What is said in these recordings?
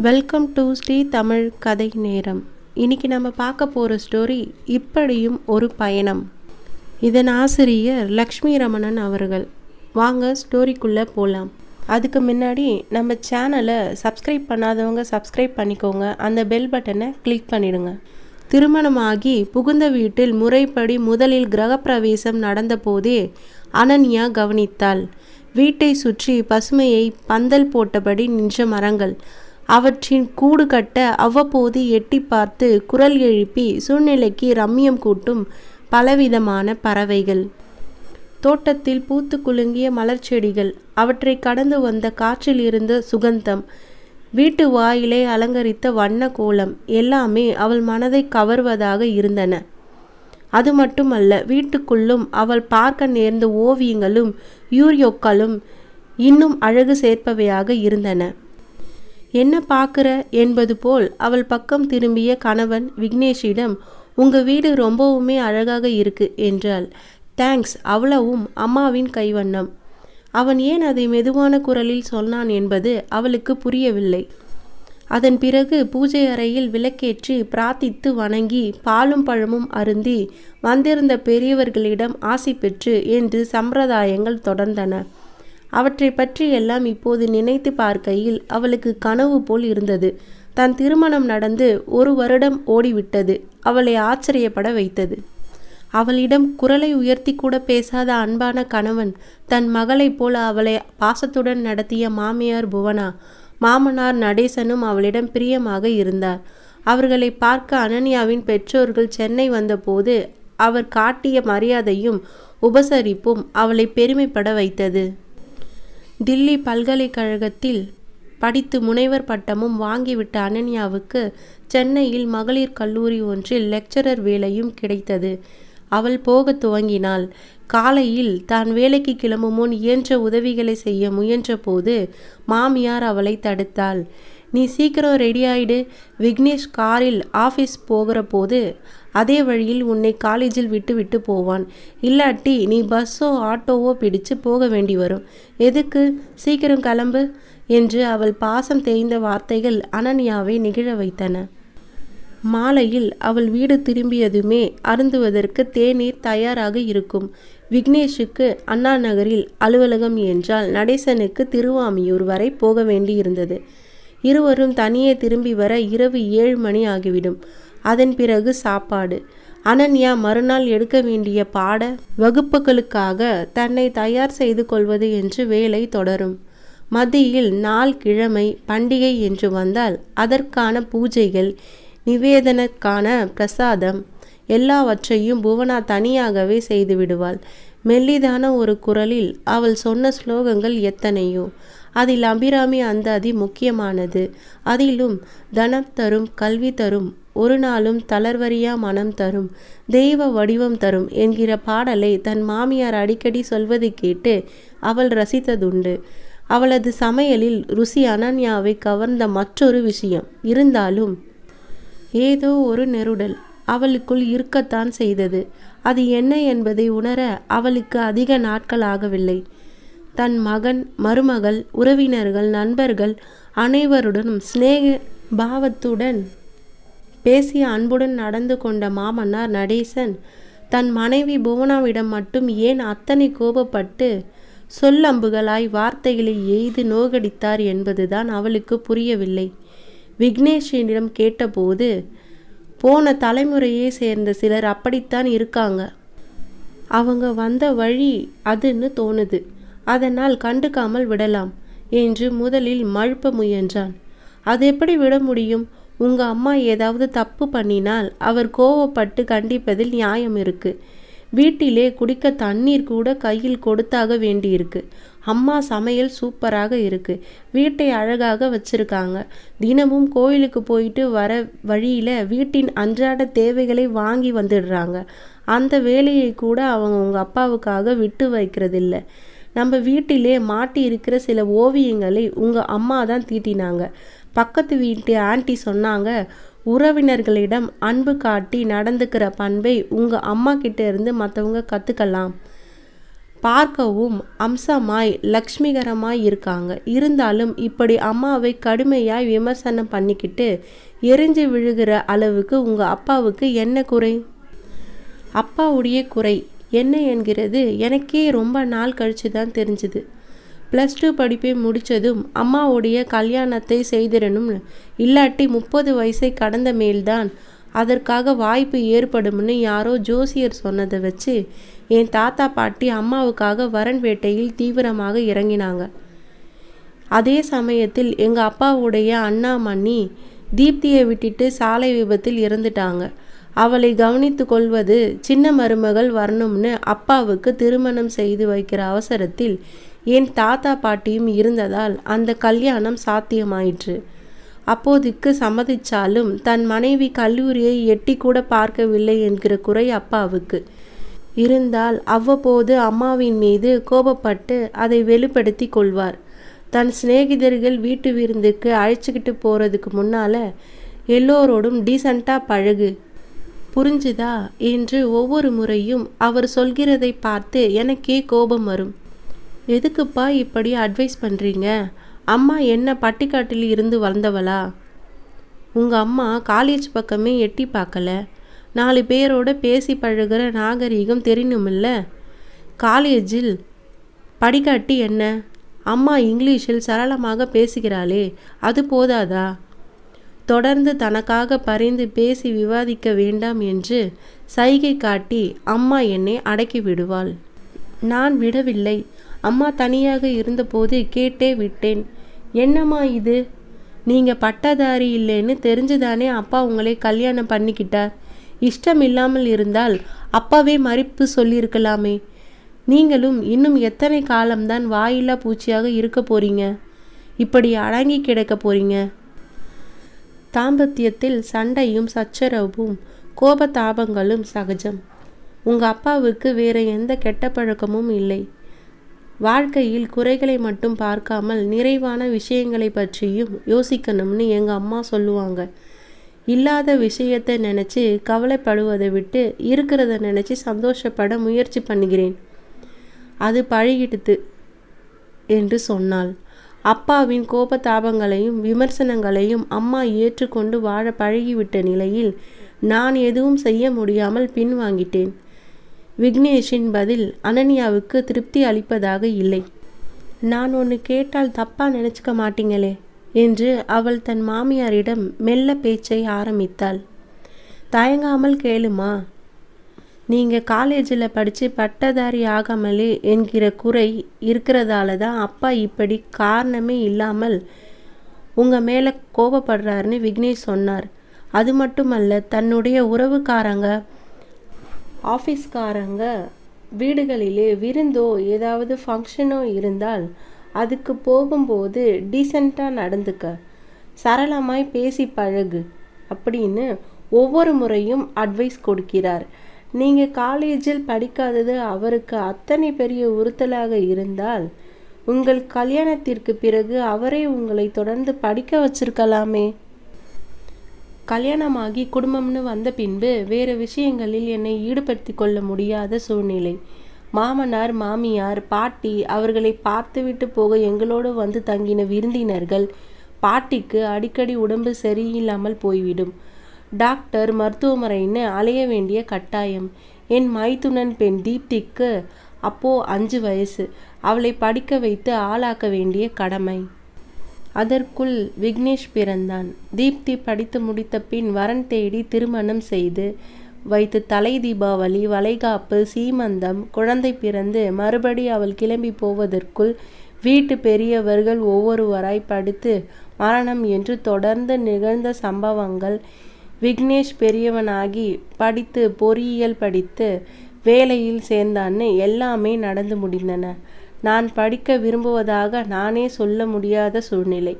Welcome to Sri Tamil கதை நேரம். இன்னைக்கு நம்ம பார்க்க போகிற ஸ்டோரி இப்படியும் ஒரு பயணம். இதன் ஆசிரியர் லக்ஷ்மி ரமணன் அவர்கள். வாங்க ஸ்டோரிக்குள்ளே போகலாம் அதுக்கு முன்னாடி நம்ம சேனலை சப்ஸ்கிரைப் பண்ணாதவங்க சப்ஸ்கிரைப் பண்ணிக்கோங்க. அந்த பெல் பட்டனை கிளிக் பண்ணிடுங்க. திருமணமாகி புகுந்த வீட்டில் முறைப்படி முதலில் கிரகப்பிரவேசம் நடந்தபோதே அனன்யா கவனித்தாள். வீட்டை சுற்றி பசுமையை பந்தல் போட்டபடி நின்ற மரங்கள். அவற்றின் கூடு கட்ட அவ்வப்போது எட்டி பார்த்து குரல் எழுப்பி சூழ்நிலைக்கு ரம்மியம் கூட்டும் பலவிதமான பறவைகள். தோட்டத்தில் பூத்து குலுங்கிய மலர் செடிகள் அவற்றை கடந்து வந்த காற்றில் இருந்த சுகந்தம் வீட்டு வாயிலை அலங்கரித்த வண்ண கோலம் எல்லாமே அவள் மனதை கவர்வதாக இருந்தன. அது மட்டுமல்ல வீட்டுக்குள்ளும் அவள் பார்க்க நேர்ந்த ஓவியங்களும் யூரியோக்களும் இன்னும் அழகு சேர்ப்பவையாக இருந்தன. என்ன பார்க்குற என்பது போல் அவள் பக்கம் திரும்பிய கணவன் விக்னேஷிடம் உங்க வீடு ரொம்பவுமே அழகாக இருக்கு என்றாள். தேங்க்ஸ் அவ்வளவும் அம்மாவின் கைவண்ணம். அவன் ஏன் அதை மெதுவான குரலில் சொன்னான் என்பது அவளுக்கு புரியவில்லை. அதன் பிறகு பூஜை அறையில் விளக்கேற்றி பிரார்த்தித்து வணங்கி பாலும் பழமும் அருந்தி வந்திருந்த பெரியவர்களிடம் ஆசி பெற்று என்று சம்பிரதாயங்கள் தொடர்ந்தன. அவற்றை பற்றி எல்லாம் இப்போது நினைத்து பார்க்கையில் அவளுக்கு கனவு போல் இருந்தது. தன் திருமணம் நடந்து ஒரு வருடம் ஓடிவிட்டது. அவளை ஆச்சரியப்பட வைத்தது. அவளிடம் குரலை உயர்த்தி கூட பேசாத அன்பான கணவன் தன் மகளைப் போல அவளை பாசத்துடன் நடத்திய மாமியார் புவனா மாமனார் நடேசனும் அவளிடம் பிரியமாக இருந்தார். அவர்களை பார்க்க அனன்யாவின் பெற்றோர்கள் சென்னை வந்தபோது அவர் காட்டிய மரியாதையும் உபசரிப்பும் அவளை பெருமைப்பட வைத்தது. தில்லி பல்கலைக்கழகத்தில் படித்து முனைவர் பட்டமும் வாங்கிவிட்ட அனன்யாவுக்கு சென்னையில் மகளிர் கல்லூரி ஒன்றில் லெக்சரர் வேலையும் கிடைத்தது. அவள் போக துவங்கினாள். காலையில் தான் வேலைக்கு கிளம்பும் முன் இயன்ற உதவிகளை செய்ய முயன்றபோது மாமியார் அவளை தடுத்தாள். நீ சீக்கிரம் ரெடி ஆயிடு. விக்னேஷ் காரில் ஆஃபீஸ் போகிற போது அதே வழியில் உன்னை காலேஜில் விட்டு விட்டு போவான். இல்லாட்டி நீ பஸ்ஸோ ஆட்டோவோ பிடிச்சு போக வேண்டி வரும். எதுக்கு? சீக்கிரம் கிளம்பு என்று அவள் பாசம் தேய்ந்த வார்த்தைகள் அனன்யாவை நிகழ வைத்தன. மாலையில் அவள் வீடு திரும்பியதுமே அருந்துவதற்கு தேநீர் தயாராக இருக்கும். விக்னேஷுக்கு அண்ணா நகரில் அலுவலகம் என்றால் நடேசனுக்கு திருவாமியூர் வரை போக வேண்டியிருந்தது. இருவரும் தனியே திரும்பி வர இரவு ஏழு மணி ஆகிவிடும். அதன் பிறகு சாப்பாடு. அனன்யா மறுநாள் எடுக்க வேண்டிய பாட வகுப்புகளுக்காக தன்னை தயார் செய்து கொள்வது என்று வேலை தொடரும். மத்தியில் நாள் கிழமை பண்டிகை என்று வந்தால் அதற்கான பூஜைகள் நிவேதனக்கான பிரசாதம் எல்லாவற்றையும் புவனா தனியாகவே செய்து விடுவாள். மெல்லிதான ஒரு குரலில் அவள் சொன்ன ஸ்லோகங்கள் எத்தனையோ. அதில் அபிராமி அந்த அதி முக்கியமானது. அதிலும் தனம் தரும் கல்வி தரும் ஒரு நாளும் தளர்வரியா மனம் தரும் தெய்வ வடிவம் தரும் என்கிற பாடலை தன் மாமியார் அடிக்கடி சொல்வது கேட்டு அவள் ரசித்ததுண்டு. அவளது சமையலில் ருசி அனன்யாவை கவர்ந்த மற்றொரு விஷயம். இருந்தாலும் ஏதோ ஒரு நெருடல் அவளுக்குள் இருக்கத்தான் செய்தது. அது என்ன என்பதை உணர அவளுக்கு அதிக நாட்கள் ஆகவில்லை. தன் மகன் மருமகள் உறவினர்கள் நண்பர்கள் அனைவருடனும் சிநேக பாவத்துடன் பேசி அன்புடன் நடந்து கொண்ட மாமன்னார் நடேசன் தன் மனைவி புவனாவிடம் மட்டும் ஏன் அத்தனை கோபப்பட்டு சொல்லம்புகளாய் வார்த்தைகளை எய்து நோகடித்தார் என்பதுதான் அவளுக்கு புரியவில்லை. விக்னேஷனிடம் கேட்டபோது போன தலைமுறையை சேர்ந்த சிலர் அப்படித்தான் இருக்காங்க. அவங்க வந்த வழி அதுன்னு தோணுது. அதனால் கண்டுக்காமல் விடலாம் என்று முதலில் மழுப்ப முயன்றான். அது எப்படி விட முடியும்? உங்க அம்மா ஏதாவது தப்பு பண்ணினால் அவர் கோவப்பட்டு கண்டிப்பதில் நியாயம் இருக்கு. வீட்டிலே குடிக்க தண்ணீர் கூட கையில் கொடுத்தாக வேண்டியிருக்கு. அம்மா சமையல் சூப்பராக இருக்கு. வீட்டை அழகாக வச்சிருக்காங்க. தினமும் கோயிலுக்கு போயிட்டு வர வழியில வீட்டின் அன்றாட தேவைகளை வாங்கி வந்துடுறாங்க. அந்த வேலையை கூட அவங்க உங்க அப்பாவுக்காக விட்டு வைக்கிறதில்ல. நம்ம வீட்டிலே மாட்டி இருக்கிற சில ஓவியங்களை உங்கள் அம்மா தான் தீட்டினாங்க. பக்கத்து வீட்டு ஆண்டி சொன்னாங்க உறவினர்களிடம் அன்பு காட்டி நடந்துக்கிற பண்பை உங்கள் அம்மா கிட்ட இருந்து மற்றவங்க கற்றுக்கலாம் பார்க்கவும் அம்சமாய் லக்ஷ்மிகரமாய் இருக்காங்க. இருந்தாலும் இப்படி அம்மாவை கடுமையாய் விமர்சனம் பண்ணிக்கிட்டு எரிஞ்சு விழுகிற அளவுக்கு உங்கள் அப்பாவுக்கு என்ன குறை? அப்பாவுடைய குறை என்ன என்கிறது? எனக்கே ரொம்ப நாள் கழித்து தான் தெரிஞ்சுது. ப்ளஸ் டூ படிப்பை முடித்ததும் அம்மாவுடைய கல்யாணத்தை செய்திடணும்னு இல்லாட்டி முப்பது வயசை கடந்த மேல்தான். அதற்காக வாய்ப்பு ஏற்படும்னு யாரோ ஜோசியர் சொன்னதை வச்சு என் தாத்தா பாட்டி அம்மாவுக்காக வரன் வேட்டையில் தீவிரமாக இறங்கினாங்க. அதே சமயத்தில் எங்கள் அப்பாவுடைய அண்ணா மண்ணி தீப்தியை விட்டுட்டு சாலை விபத்தில் இறந்துட்டாங்க. அவளை கவனித்து கொள்வது சின்ன மருமகள் வரணும்னு அப்பாவுக்கு திருமணம் செய்து வைக்கிற அவசரத்தில் என் தாத்தா பாட்டியும் இருந்ததால் அந்த கல்யாணம் சாத்தியமாயிற்று. அப்போதைக்கு சம்மதிச்சாலும் தன் மனைவி கல்லூரியை எட்டி கூட பார்க்கவில்லை என்கிற குறை அப்பாவுக்கு. இருந்தால் அவ்வப்போது அம்மாவின் மீது கோபப்பட்டு அதை வெளிப்படுத்தி கொள்வார். தன் சிநேகிதர்கள் வீட்டு விருந்துக்கு அழைச்சிக்கிட்டு போகிறதுக்கு முன்னால் எல்லோரோடும் டீசண்டாக பழகு. புரிஞ்சுதா என்று ஒவ்வொரு முறையும் அவர் சொல்கிறதை பார்த்து எனக்கே கோபம் வரும். எதுக்குப்பா இப்படி அட்வைஸ் பண்ணுறீங்க அம்மா என்ன பட்டிக்காட்டில் இருந்து வளர்ந்தவளா? உங்கள் அம்மா காலேஜ் பக்கமே எட்டி பார்க்கல. நாலு பேரோட பேசி பழகிற நாகரீகம் தெரியணுமில்ல காலேஜில் படிக்காட்டி என்ன? அம்மா இங்கிலீஷில் சரளமாக பேசுகிறாளே அது போதாதா? தொடர்ந்து தனக்காக பரிந்து பேசி விவாதிக்க வேண்டாம் என்று சைகை காட்டி அம்மா என்னை அடக்கி விடுவாள். நான் விடவில்லை. அம்மா தனியாக இருந்தபோது கேட்டே விட்டேன். என்னம்மா இது? நீங்கள் பட்டதாரி இல்லைன்னு தெரிஞ்சுதானே அப்பா உங்களை கல்யாணம் பண்ணிக்கிட்டார். இஷ்டம் இல்லாமல் இருந்தால் அப்பாவே மறிப்பு சொல்லியிருக்கலாமே. நீங்களும் இன்னும் எத்தனை காலம்தான் வாயில்லா பூச்சியாக இருக்க போறீங்க? இப்படி அடங்கி கிடக்க போறீங்க. தாம்பத்தியத்தில் சண்டையும் சச்சரவும் கோபதாபங்களும் சகஜம். உங்க அப்பாவுக்கு வேற எந்த கெட்ட பழக்கமும் இல்லை. வாழ்க்கையில் குறைகளை மட்டும் பார்க்காமல் நிறைவான விஷயங்களை பற்றியும் யோசிக்கணும்னு எங்கள் அம்மா சொல்லுவாங்க. இல்லாத விஷயத்தை நினச்சி கவலைப்படுவதை விட்டு இருக்கிறத நினச்சி சந்தோஷப்பட முயற்சி பண்ணுகிறேன். அது பழகிடுது என்று சொன்னாள். அப்பாவின் கோபதாபங்களையும் விமர்சனங்களையும் அம்மா ஏற்றுக்கொண்டு வாழ பழகிவிட்ட நிலையில் நான் எதுவும் செய்ய முடியாமல் பின்வாங்கிட்டேன். விக்னேஷின் பதில் அனன்யாவுக்கு திருப்தி அளிப்பதாக இல்லை. நான் ஒன்று கேட்டால் தப்பா நினச்சிக்க மாட்டீங்களே என்று அவள் தன் மாமியாரிடம் மெல்ல பேச்சை ஆரம்பித்தாள். தயங்காமல் கேளுமா நீங்கள் காலேஜில் படித்து பட்டதாரி ஆகாமலே என்கிற குறை இருக்கிறதால தான் அப்பா இப்படி காரணமே இல்லாமல் உங்கள் மேலே கோபப்படுறாருன்னு விக்னேஷ் சொன்னார். அது மட்டுமல்ல தன்னுடைய உறவுக்காரங்க ஆஃபீஸ்காரங்க வீடுகளிலே விருந்தோ ஏதாவது ஃபங்க்ஷனோ இருந்தால் அதுக்கு போகும்போது டீசெண்டாக நடந்துக்க சரளமாய் பேசி பழகு அப்படின்னு ஒவ்வொரு முறையும் அட்வைஸ் கொடுக்கிறார். நீங்கள் காலேஜில் படிக்காதது அவருக்கு அத்தனை பெரிய உறுத்தலாக இருந்தால் உங்கள் கல்யாணத்திற்கு பிறகு அவரே உங்களை தொடர்ந்து படிக்க வச்சிருக்கலாமே. கல்யாணமாகி குடும்பம்னு வந்த பின்பு வேறு விஷயங்களில் என்னை ஈடுபடுத்தி கொள்ள முடியாத சூழ்நிலை. மாமனார் மாமியார் பாட்டி அவர்களை பார்த்துவிட்டு போக எங்களோடு வந்து தங்கின விருந்தினர்கள் பாட்டிக்கு அடிக்கடி உடம்பு சரியில்லாமல் போய்விடும். டாக்டர் மருத்துவமனைன்னு அலைய வேண்டிய கட்டாயம். என் மைத்துனன் பெண் தீப்திக்கு அப்போ அஞ்சு வயசு. அவளை படிக்க வைத்து ஆளாக்க வேண்டிய கடமை. அதற்குள் விக்னேஷ் பிறந்தான். தீப்தி படித்து முடித்த பின் வரன் தேடி திருமணம் செய்து வைத்து தலை தீபாவளி வளைகாப்பு சீமந்தம் குழந்தை பிறந்து மறுபடி அவள் கிளம்பி போவதற்குள் வீட்டு பெரியவர்கள் ஒவ்வொருவராய் படித்து மரணம் என்று தொடர்ந்து நிகழ்ந்த சம்பவங்கள் விக்னேஷ் பெரியவனாகி படித்து பொறியியல் படித்து வேலையில் சேர்ந்தான்னு எல்லாமே நடந்து முடிந்தன. நான் படிக்க விரும்புவதாக நானே சொல்ல முடியாத சூழ்நிலை.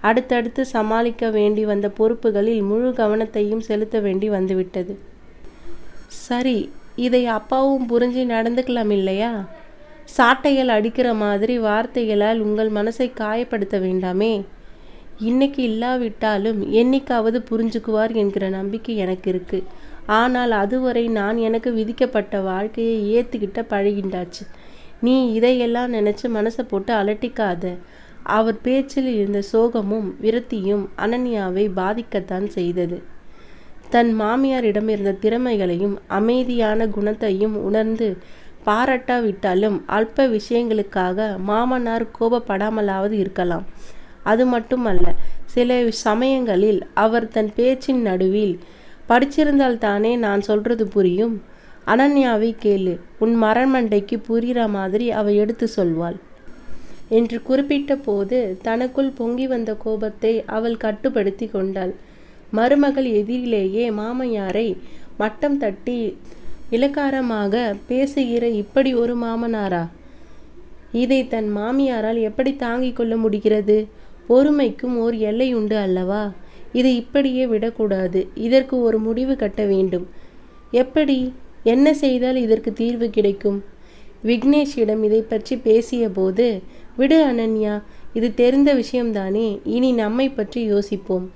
அடுத்தடுத்து சமாளிக்க வேண்டி வந்த பொறுப்புகளில் முழு கவனத்தையும் செலுத்த வேண்டி வந்துவிட்டது. சரி இதை அப்பாவும் புரிஞ்சு நடந்துக்கலாம் இல்லையா? சாட்டைகள் அடிக்கிற மாதிரி வார்த்தைகளால் உங்கள் மனசை காயப்படுத்த வேண்டாமே? இன்னைக்கு இல்லாவிட்டாலும் என்னைக்காவது புரிஞ்சுக்குவார் என்கிற நம்பிக்கை எனக்கு இருக்கு. ஆனால் அதுவரை நான் எனக்கு விதிக்கப்பட்ட வாழ்க்கையை ஏற்றுக்கிட்ட பழகிண்டாச்சு. நீ இதையெல்லாம் நினச்சி மனசை போட்டு அலட்டிக்காத. அவர் பேச்சில் இருந்த சோகமும் விரத்தியும் அனன்யாவை பாதிக்கத்தான் செய்தது. தன் மாமியாரிடம் இருந்த திறமைகளையும் அமைதியான குணத்தையும் உணர்ந்து பாராட்டாவிட்டாலும் அல்ப விஷயங்களுக்காக மாமனார் கோபப்படாமலாவது இருக்கலாம். அது மட்டுமல்ல சில சமயங்களில் அவர் தன் பேச்சின் நடுவில் படிச்சிருந்தால் தானே நான் சொல்றது புரியும்? அனன்யாவை கேளு உன் மரண்மண்டைக்கு புரிகிற மாதிரி அவ எடுத்து சொல்வாள். என்று குறிப்பிட்ட போது தனக்குள் பொங்கி வந்த கோபத்தை அவள் கட்டுப்படுத்தி கொண்டாள். மருமகள் எதிரிலேயே மாமையாரை மட்டம் தட்டி இலக்காரமாக பேசுகிற இப்படி ஒரு மாமனாரா? இதை தன் மாமியாரால் எப்படி தாங்கிக் கொள்ள முடிகிறது? பொறுமைக்கும் ஓர் எல்லை உண்டு அல்லவா? இதை இப்படியே விடக்கூடாது. இதற்கு ஒரு முடிவு கட்ட வேண்டும். எப்படி? என்ன செய்தால் இதற்கு தீர்வு கிடைக்கும்? விக்னேஷிடம் இதை பற்றி பேசிய போது விடு அனன்யா இது தெரிந்த விஷயம்தானே இனி நம்மை பற்றி யோசிப்போம்.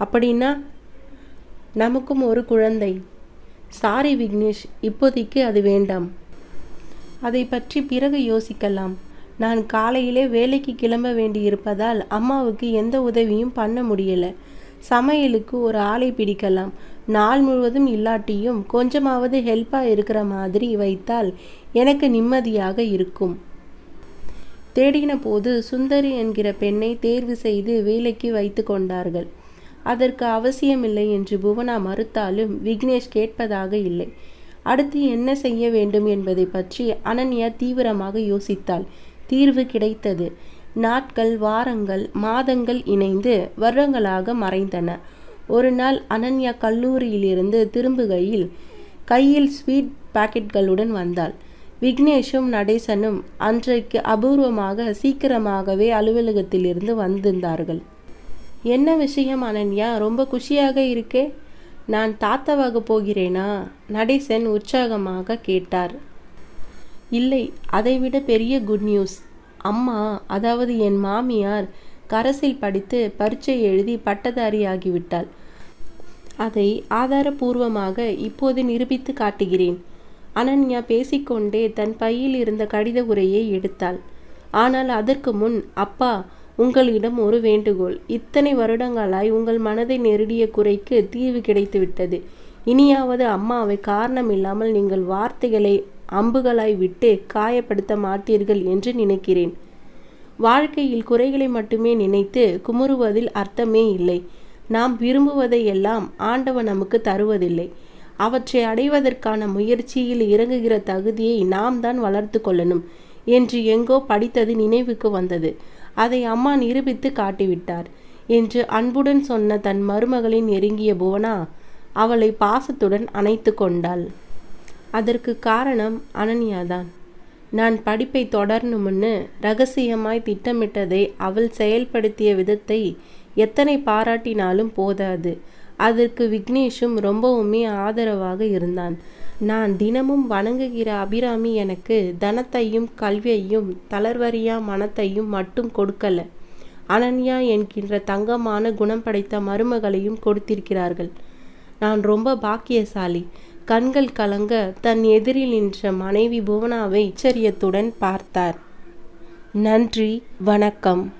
அப்படின்னா நமக்கும் ஒரு குழந்தை. சாரி விக்னேஷ் இப்போதைக்கு அது வேண்டாம். அதை பற்றி பிறகு யோசிக்கலாம். நான் காலையிலே வேலைக்கு கிளம்ப வேண்டியிருப்பதால் அம்மாவுக்கு எந்த உதவியும் பண்ண முடியல. சமையலுக்கு ஒரு ஆளை பிடிக்கலாம். நாள் முழுவதும் இல்லாட்டியும் கொஞ்சமாவது ஹெல்ப்பாக இருக்கிற மாதிரி வைத்தால் எனக்கு நிம்மதியாக இருக்கும். தேடின போது சுந்தரி என்கிற பெண்ணை தேர்வு செய்து வேலைக்கு வைத்து கொண்டார்கள். அதற்கு அவசியமில்லை என்று புவனா மறுத்தாலும் விக்னேஷ் கேட்பதாக இல்லை. அடுத்து என்ன செய்ய வேண்டும் என்பதை பற்றி அனன்யா தீவிரமாக யோசித்தாள். தீர்வு கிடைத்தது. நாட்கள் வாரங்கள் மாதங்கள் இணைந்து வருடங்களாக மறைந்தன. ஒரு நாள் அனன்யா கல்லூரியிலிருந்து திரும்புகையில் கையில் ஸ்வீட் பாக்கெட்களுடன் வந்தாள். விக்னேஷும் நடேசனும் அன்றைக்கு அபூர்வமாக சீக்கிரமாகவே அலுவலகத்திலிருந்து வந்திருந்தார்கள். என்ன விஷயம் அனன்யா ரொம்ப குஷியாக இருக்கே? நான் தாத்தாவாக போகிறேனா? நடேசன் உற்சாகமாக கேட்டார். இல்லை அதைவிட பெரிய குட் நியூஸ் அம்மா அதாவது என் மாமியார் கரசில் படித்து பரீட்சை எழுதி பட்டதாரியாகிவிட்டாள். அதை ஆதாரபூர்வமாக இப்போது நிரூபித்து காட்டுகிறேன். அனன்யா பேசிக்கொண்டே தன் பையில் இருந்த கடித உரையை எடுத்தாள். ஆனால் அதற்கு முன் அப்பா உங்களிடம் ஒரு வேண்டுகோள். இத்தனை வருடங்களாய் உங்கள் மனதை நெருடிய குறைக்கு தீர்வு கிடைத்துவிட்டது. இனியாவது அம்மாவை காரணமில்லாமல் நீங்கள் வார்த்தைகளை அம்புகளாய் விட்டு காயப்படுத்த மாட்டீர்கள் என்று நினைக்கிறேன். வாழ்க்கையில் குறைகளை மட்டுமே நினைத்து குமுறுவதில் அர்த்தமே இல்லை. நாம் விரும்புவதையெல்லாம் ஆண்டவன் நமக்கு தருவதில்லை. அவற்றை அடைவதற்கான முயற்சியில் இறங்குகிற தகுதியை நாம் தான் வளர்த்து கொள்ளணும் என்று எங்கோ படித்தது நினைவுக்கு வந்தது. அதை அம்மா நிரூபித்து காட்டிவிட்டார் என்று அன்புடன் சொன்ன தன் மருமகளின் நெருங்கிய புவனா அவளை பாசத்துடன் அணைத்து கொண்டாள். அதற்கு காரணம் அனன்யாதான். நான் படிப்பை தொடரணும்னு ரகசியமாய் திட்டமிட்டதை அவள் செயல்படுத்திய விதத்தை எத்தனை பாராட்டினாலும் போதாது. அதற்கு விக்னேஷும் ரொம்பவுமே ஆதரவாக இருந்தான். நான் தினமும் வணங்குகிற அபிராமி எனக்கு தனத்தையும் கல்வியையும் தளர்வரியா மனத்தையும் மட்டும் கொடுக்கல. அனன்யா என்கின்ற தங்கமான குணம் படைத்த மருமகளையும் கொடுத்திருக்கிறார்கள். நான் ரொம்ப பாக்கியசாலி. கண்கள் கலங்க தன் எதிரில் நின்ற மனைவி புவனாவை ஆச்சரியத்துடன் பார்த்தார். நன்றி வணக்கம்.